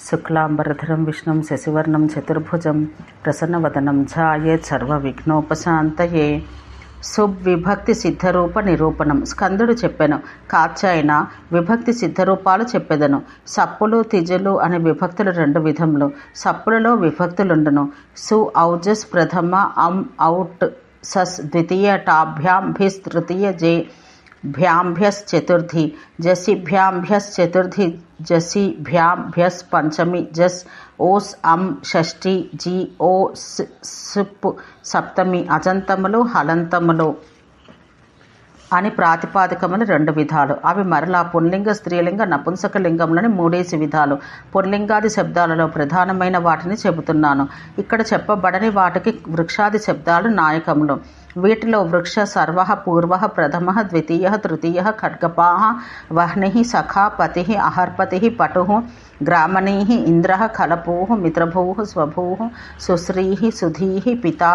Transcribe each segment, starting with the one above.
శుక్లాంబరధరం విష్ణుం శశివర్ణం చతుర్భుజం ప్రసన్నవదనం ఝాయేత్ సర్వవిఘ్నోపశాంతయే. సువిభక్తి సిద్ధరూప నిరూపణం. స్కందుడు చెప్పెను కాచాయన విభక్తి సిద్ధరూపాలు చెప్పెదను. సప్పులు తిజులు అనే విభక్తులు రెండు విధములు. సప్పులలో విభక్తులుండును. సు ఔజస్ ప్రథమ అం ఔట్ సస్ ద్వితీయ టాభ్యాం భిస్ తృతీయ జే భ్యాంభ్యస్ చతుర్థి జసిభ్యాంభ్యస్ జసి భ్యాం బ్యస్ పంచమి జస్ ఓస్ అం షష్ఠి జి ఓ సిప్ సప్తమి అజంతములు హలంతములు అని ప్రాతిపాదికములు రెండు విధాలు. అవి మరలా పుల్లింగ స్త్రీలింగ నపుంసక లింగములని మూడేసి విధాలు. పుల్లింగాది శబ్దాలలో ప్రధానమైన వాటిని చెబుతున్నాను. ఇక్కడ చెప్పబడని వాటికి వృక్షాది శబ్దాలు నాయకములు. వీటిలో వృక్ష సర్వ పూర్వ ప్రథమ ద్వితీయ తృతీయ ఖడ్గపా వహ్ని సఖా పతి అహర్పతి పటు గ్రామణీ ఇంద్ర కలపూ మిత్రభూ స్వభూ సుశ్రీ సుధీ పితా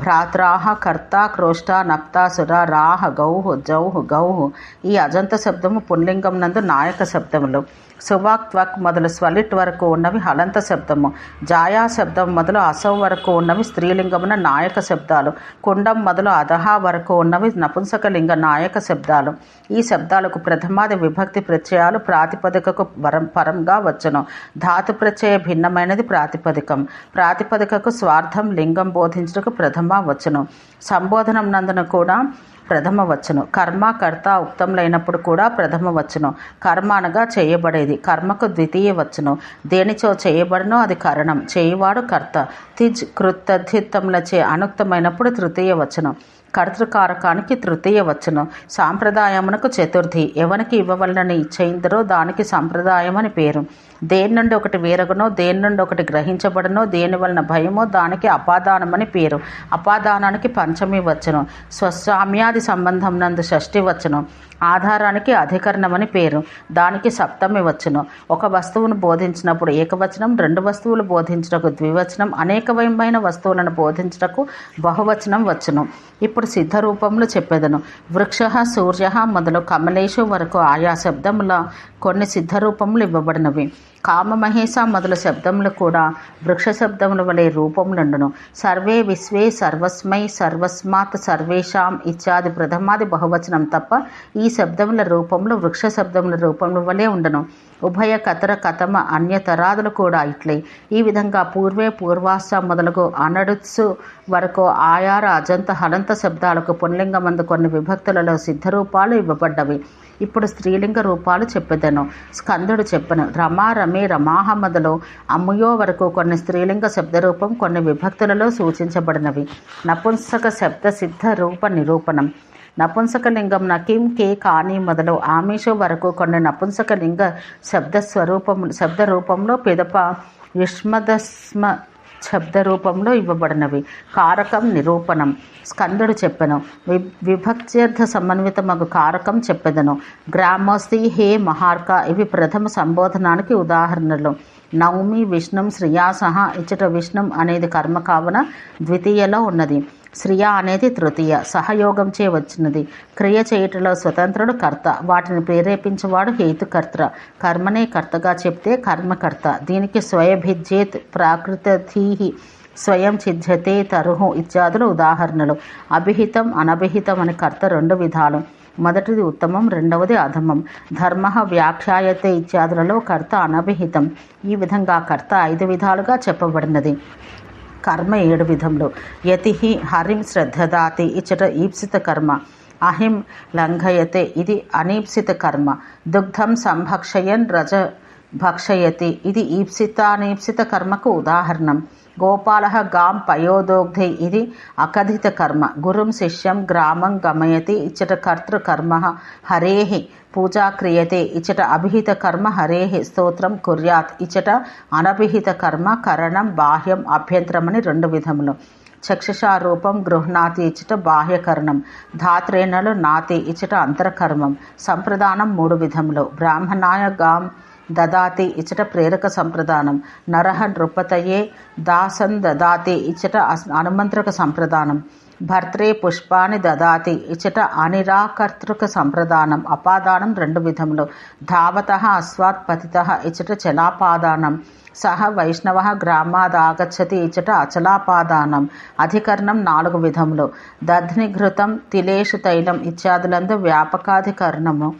భ్రాత్రాహ కర్త క్రోష్ట నప్త సుర రాహ గౌహ్ జౌహ్ గౌహ్ ఈ అజంత శబ్దము పుల్లింగం నందు నాయక శబ్దములు. సువాక్ త్వక్ మొదలు స్వలిట్ వరకు ఉన్నవి హలంత శబ్దము. జాయా శబ్దం మొదలు అసౌ వరకు ఉన్నవి స్త్రీలింగమున నాయక శబ్దాలు. కుండం మొదలు అధహ వరకు ఉన్నవి నపుంసకలింగ నాయక శబ్దాలు. ఈ శబ్దాలకు ప్రథమాది విభక్తి ప్రత్యయాలు ప్రాతిపదికకు వరం పరంగా వచ్చును. ధాతు ప్రత్యయ భిన్నమైనది ప్రాతిపదికం. ప్రాతిపదికకు స్వార్థం లింగం బోధించుటకు ప్రథమ వచ్చును. సంబోధనం నందున కూడా ప్రథమ వచ్చును కర్మ కర్త ఉక్తములైనప్పుడు కూడా ప్రథమ వచనం. కర్మ అనగా చేయబడేది. కర్మకు ద్వితీయ వచనం. దేనిచో చేయబడనో అది కారణం. చేయువాడు కర్త. తిజ్ కృతధిత్తములచే అనుక్తమైనప్పుడు తృతీయ వచనం. కర్తృకారకానికి తృతీయ వచ్చును సాంప్రదాయమునకు చతుర్థి. ఎవనికి ఇవ్వవలనని ఇచ్చయిందరో దానికి సాంప్రదాయం అని పేరు. దేని నుండి ఒకటి వేరగునో దేని నుండి ఒకటి గ్రహించబడనో దేని వలన భయమో దానికి అపాదానమని పేరు. అపాదానానికి పంచమి వచ్చును స్వస్వామ్యాది సంబంధం నందు షష్ఠి వచ్చును ఆధారానికి అధికరణమని పేరు. దానికి సప్తమి వచ్చును ఒక వస్తువును బోధించినప్పుడు ఏకవచనం రెండు వస్తువులు బోధించటకు ద్వివచనం అనేకమైన వస్తువులను బోధించటకు బహువచనం వచ్చును ఇప్పుడు సిద్ధ రూపంలో చెప్పేదను. వృక్ష సూర్య మొదలు కమలేశు వరకు ఆయా శబ్దముల కొన్ని సిద్ధ రూపములు ఇవ్వబడినవి. కామమహేశ మొదలు శబ్దములు కూడా వృక్ష శబ్దముల వలె రూపములుండును సర్వే విశ్వే సర్వస్మై సర్వస్మాత్ సర్వేషాం ఇత్యాది ప్రథమాది బహువచనం తప్ప ఈ శబ్దముల రూపంలో వృక్ష శబ్దముల రూపముల వలె ఉండను. ఉభయ కతర కథమ అన్యతరాదులు కూడా ఇట్లే. ఈ విధంగా పూర్వే పూర్వాస మొదలగు అనడుత్సు వరకు ఆయార అజంత హలంత శబ్దాలకు పుల్లింగమందు కొన్ని విభక్తులలో సిద్ధరూపాలు ఇవ్వబడ్డవి. ఇప్పుడు స్త్రీలింగ రూపాలు చెప్పెదను. స్కందుడు చెప్పను రమా రమే రమాహమదలో. అమ్ముయో వరకు కొన్ని స్త్రీలింగ శబ్దరూపం కొన్ని విభక్తులలో సూచించబడినవి. నపుంసక శబ్ద సిద్ధ రూప నిరూపణం. నపుంసకలింగం నకిం కే కాని మొదలు ఆమేషు వరకు కొన్ని నపుంసకలింగ శబ్ద స్వరూపము శబ్ద రూపంలో పిదప యుష్మదస్మ శబ్ద రూపంలో ఇవ్వబడినవి. కారకం నిరూపణం. స్కందుడు చెప్పెను. వి విభక్త్యర్థ సమన్వితమగు కారకం చెప్పెదను. గ్రామోస్తి హే మహార్క ఇవి ప్రథమ సంబోధనానికి ఉదాహరణలు. నవమి విష్ణుం శ్రియాసహా ఇచ్చట విష్ణుం అనేది కర్మ కావున ద్వితీయలో ఉన్నది. శ్రియ అనేది తృతీయ. సహయోగంచే వచ్చినది. క్రియ చేయుటలో స్వతంత్రుడు కర్త. వాటిని ప్రేరేపించేవాడు హేతుకర్త. కర్మనే కర్తగా చెప్తే కర్మకర్త. దీనికి స్వయభిజ్యేత్ ప్రాకృతీహి స్వయం చిధ్యతే తరుహు ఇత్యాదులు ఉదాహరణలు. అభిహితం అనభిహితం అనే కర్త రెండు విధాలు. మొదటిది ఉత్తమం రెండవది అధమం. ధర్మ వ్యాఖ్యాయతే ఇత్యాదులలో కర్త అనభిహితం. ఈ విధంగా కర్త ఐదు విధాలుగా చెప్పబడినది. కర్మ ఏడు విధములు. యతిహి హరిం శ్రద్ధదాతి ఇచ్చట ఈప్సిత కర్మ. అహిం లంఘయతే ఇది అనీప్సిత కర్మ. దుగ్ధం సంభక్షయన్ రజ భక్షయతి ఇది ఈప్సితానీప్సిత కర్మకు ఉదాహరణం. గోపాల గాం పయోదోగ్ధై ఇది అకథిత కర్మ. గురుం శిష్యం గ్రామం గమయతి ఇచ్చట కర్తృకర్మ హరేహి పూజా క్రియతే ఇచ్చట అభిహిత కర్మ హరేహి స్తోత్రం కుర్యాత్. ఇచ్చట అనభిహిత కర్మ కరణం బాహ్యం అభ్యంతరమని రెండు విధములు. చక్షుషారూపం గృహ్ణాతి ఇచ్చట బాహ్యకరణం. ధాత్రేణలు నాతి ఇచ్చట అంతరకర్మం. సంప్రదానం మూడు విధములు. బ్రాహ్మణాయ గాం దదాతి ఇచ్చట ప్రేరక సంప్రదానం. నరహ నృపతయే దాసన్ దదాతి ఇచ్చట అనుమంత్రక సంప్రదానం. భర్త్రే పుష్పాన్ని దదాతి ఇచట అనిరాకర్తృక సంప్రదానం. అపాదానం రెండు విధములు. ధావత అస్వాత్ పతిత ఇచట చలాపాదానం. సహ వైష్ణవ గ్రామాదాగచ్చతి ఇచట అచలాపాదానం. అధికరణం నాలుగు విధములు. దధ్నిఘృతం తిలేషు తైలం ఇత్యాదులందు వ్యాపకాధికరణము.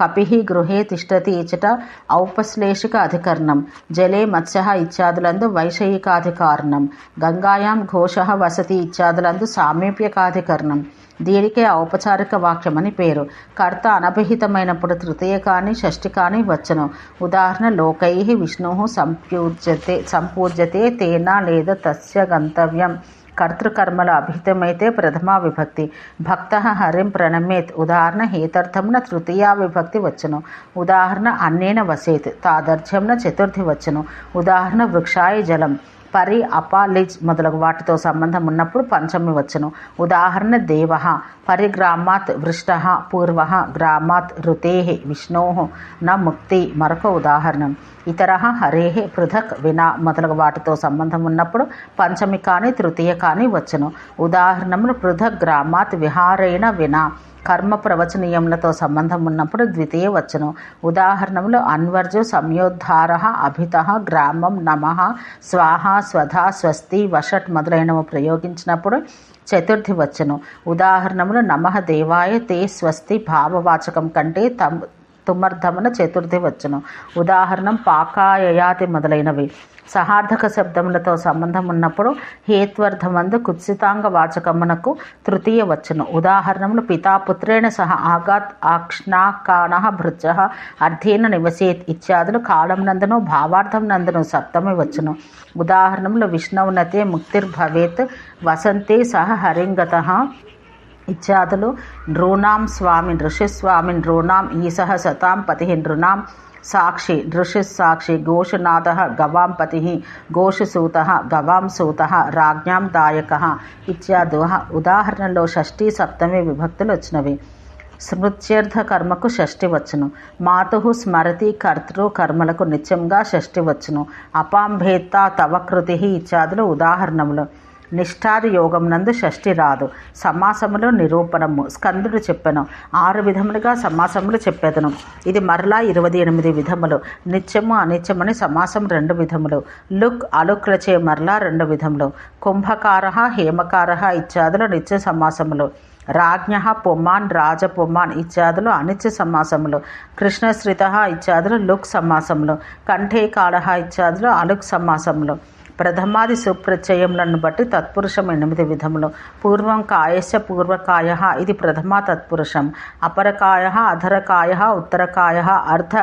కపిః గృహే తిష్టతి ఇచట ఔపశ్లేషిక అధికరణం. జలే మత్స్య ఇత్యాదులందు వైషయికాధికారణం. గంగాయాం ఘోష వసతి ఇత్యాదులందు సామీప్యకాధికరణం. దీనికే ఔపచారిక వాక్యమని పేరు. కర్త అనభిహితమైనప్పుడు తృతీయ కానీ షష్ఠి కానీ వచ్చను. ఉదాహరణ లోకై విష్ణు సంపూజ్యతే సంపూజ్యతే తేనా లేదా తస్య గంతవ్యం. కర్తృకర్మల అభిహితమైతే ప్రథమా విభక్తి. భక్త హరిం ప్రణమేత్. ఉదాహరణ హేతర్థంన తృతీయా విభక్తి వచ్చును. ఉదాహరణ అన్నేన వసేత్. తాదర్ధ్యంన చతుర్థి వచ్చును. ఉదాహరణ వృక్షాయ జలం. పరి అపాలిజ్ మొదలగు వాటితో సంబంధం ఉన్నప్పుడు పంచమి వచ్చును. ఉదాహరణ దేవ పరిగ్రామాత్ వృష్ట పూర్వ గ్రామాత్ ఋతే విష్ణో న ముక్తి మరొక ఉదాహరణం. ఇతర హరే పృథక్ వినా మొదలగు వాటితో సంబంధం ఉన్నప్పుడు పంచమి కానీ తృతీయ కానీ వచ్చును. ఉదాహరణములు పృథక్ గ్రామాత్ విహారేణ వినా. కర్మ ప్రవచనీయములతో సంబంధం ఉన్నప్పుడు ద్వితీయ వచ్చును ఉదాహరణములు అన్వర్జు సంయోద్ధార అభిత గ్రామం నమ స్వాహ స్వధ స్వస్తి వషట్ మొదలైనవి ప్రయోగించినప్పుడు చతుర్థి వచ్చను ఉదాహరణములు నమ దేవాయ తే స్వస్తి భావవాచకం కంటే తమ్ తుమర్థమున చతుర్థి వచ్చును. ఉదాహరణం పాకాయయాతి మొదలైనవి. సహార్థక శబ్దములతో సంబంధం ఉన్నప్పుడు హేత్వర్థమందు కుత్సితాంగ వాచకమునకు తృతీయ వచ్చును. ఉదాహరణములు పితాపుత్రేణ సహ ఆగాత్ ఆక్ష్ణాకాణ భృజ అర్థేన నివసేత్ ఇత్యాదులు కాలం నందును భావార్థం నందును సప్తమి వచ్చును. ఉదాహరణములు విష్ణవునతే ముక్తిర్భవేత్ వసంతే సహ హరింగత ఇత్యాదులు నృణాం స్వామి నృషిస్వామి నృణాం ఈశ సతాం పతి నృణాం సాక్షి నృషిస్సాక్షి ఘోషనాథ గవాం పతి ఘోషసూత గవాం సూత రాజ్ఞాం దాయక ఇత్యాదు. ఉదాహరణలో షష్ఠి సప్తమి విభక్తులు వచ్చినవి. స్మృత్యర్థ కర్మకు షష్ఠి వచ్చును. మాతు స్మరతి కర్తృ కర్మలకు నిత్యంగా షష్ఠి వచ్చును. అపాంభేత్త తవకృతి ఇత్యాదులు ఉదాహరణములు. నిష్ఠాది యోగం నందు షష్ఠి రాదు. సమాసములో నిరూపణము. స్కందుడు చెప్పెను. ఆరు విధములుగా సమాసములు చెప్పేదను. ఇది మరలా ఇరవై ఎనిమిది విధములు. నిత్యము అనిత్యమని సమాసం రెండు విధములు. లుక్ అలుక్లచే మరలా రెండు విధములు. కుంభకార హేమకార ఇత్యాదులు నిత్య సమాసములు. రాజ్ఞ పొమ్మాన్ రాజ పొమ్మాన్ ఇత్యాదులు అనిత్య సమాసములు. కృష్ణశ్రిత ఇత్యాదులు లుక్ సమాసములు. కంఠే కాళ ఇత్యాదులు అలుక్ సమాసములు. ప్రథమాది సుప్రత్యయములను బట్టి తత్పురుషం ఎనిమిది విధములు. పూర్వం కాయస్య పూర్వకాయ ఇది ప్రథమా తత్పురుషం. అపరకాయ అధరకాయ ఉత్తరకాయ అర్ధ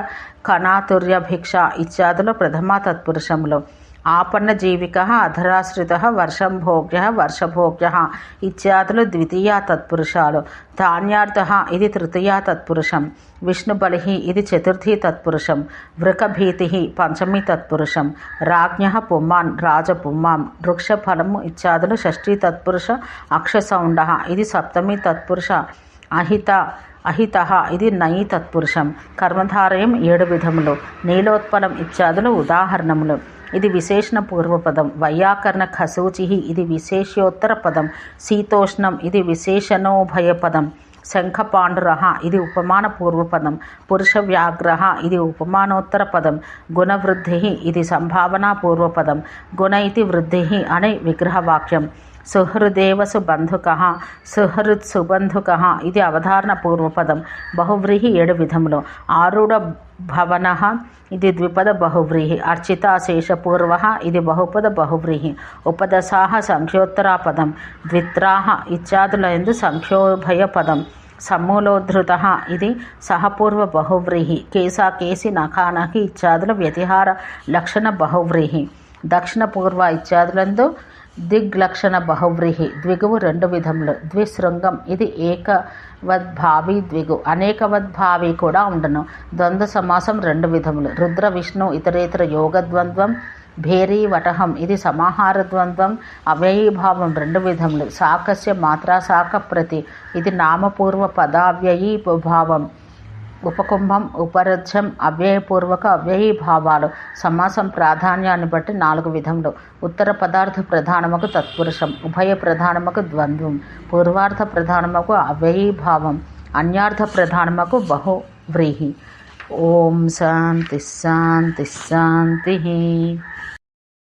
కణాతుర్యభిక్ష ఇత్యాదులు ప్రథమా తత్పురుషములు. ఆపన్న జీవిక అధరాశ్రిత వర్షం భోగ్య వర్షభోగ్య ఇత్యాదులు ద్వితీయ తత్పురుషాలు. ధాన్యార్థ ఇది తృతీయ తత్పురుషం. విష్ణుబలి ఇది చతుర్థీ తత్పురుషం. వృకభీతి పంచమీ తత్పురుషం. రాజ్ఞ పుమ్మాన్ రాజపుమ్మాం వృక్షఫలము ఇత్యాదులు షష్ఠీ తత్పురుష. అక్షసౌండ ఇది సప్తమీ తత్పురుష. అహిత అహిత ఇది నయి తత్పురుషం. కర్మధారయం ఏడు విధములు. నీలోత్పలం ఇత్యాదులు ఉదాహరణములు. ఇది విశేషణ పూర్వపదం. వైయాకరణ ఖసూచిహి ఇది విశేషోత్తర పదం. శీతోష్ణం ఇది విశేషణోభయపదం. శంఖపాండుర ఇది ఉపమాన పూర్వపదం. పురుష వ్యాఘ్ర ఇది ఉపమానోత్తర పదం. గుణవృద్ధి ఇది సంభావనా పూర్వపదం. గుణ ఇది వృద్ధి అనే విగ్రహవాక్యం. సుహృదేవసు బంధుక సుహృత్ సుబంధుక ఇది అవధారణ పూర్వపదం. బహువ్రీహి ఏడు విధములు. ఆరుఢ భవన ఇది ద్విపద బహువ్రీహి. అర్చితాశేషపూర్వ ఇది బహుపద బహువ్రీహి. ఉపదశాహ సంఖ్యోత్తరాపదం. ద్విత్రాహ ఇత్యాదులందు సంఖ్యోభయ పదం సమూలోద్ధృత ఇది సహపూర్వ బహువ్రీహి. కేసా కేసి నఖానఖి ఇత్యాదుల వ్యతిహార లక్షణ బహువ్రీహి. దక్షిణ పూర్వ ఇత్యాదులందు దిగ్లక్షణ బహువ్రీహి ద్విగువు రెండు విధములు ద్విశృంగం ఇది ఏకవద్భావి ద్విగు అనేకవద్భావి కూడా ఉండను. ద్వంద్వ సమాసం రెండు విధములు రుద్ర విష్ణు ఇతరేతర యోగద్వంద్వం భేరీ వటహం ఇది సమాహార ద్వంద్వం అవ్యయీభావం రెండు విధములు సాకస్య మాత్రా శాఖ ప్రతి ఇది నామపూర్వ పదావ్యయీభావం. ఉపకుంభం ఉపరథ్యం అవ్యయపూర్వక అవ్యయీభావాలు సమాసం ప్రాధాన్యాన్ని బట్టి నాలుగు విధములు. ఉత్తర పదార్థ ప్రధానముకు తత్పురుషం ఉభయ ప్రధానముకు ద్వంద్వం పూర్వార్థ ప్రధానముకు అవ్యయీభావం అన్యార్థ ప్రధానముకు బహువ్రీహి. ఓం శాంతి శాంతి శాంతి.